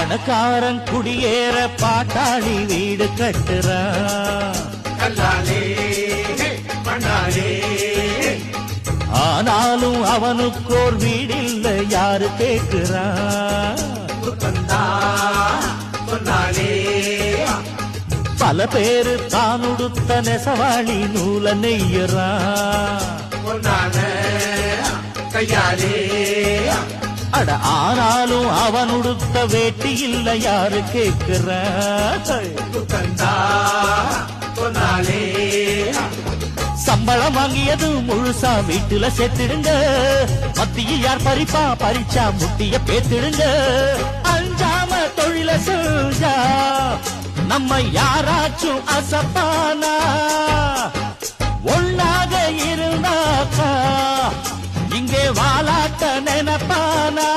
பணக்காரன் குடியேற பாட்டாளி வீடு கட்டுறான் கல்லாலே மண்ணாலே ஆனாலும் அவனுக்கோர் வீடில்ல யாரு கேட்கிறான் பல பேரு தான் உடுத்த நெசவாளி நூல நெய்யறான் கையாலே. அட ஆனாலும் அவன் உடுத்த வேட்டி இல்ல யாரு சொன்னாலே சம்பளம் வாங்கியது முழுசா வீட்டுல சேர்த்திடுங்க. மத்தியில் யார் பறிப்பா பறிச்சா முட்டிய பேத்திடுங்க. அஞ்சாம தொழில செஞ்சா நம்ம யாராச்சும் அசப்பானா? ஒன்னாக இருந்தாக்கா இங்கே வாலாட்ட நினைப்பானா?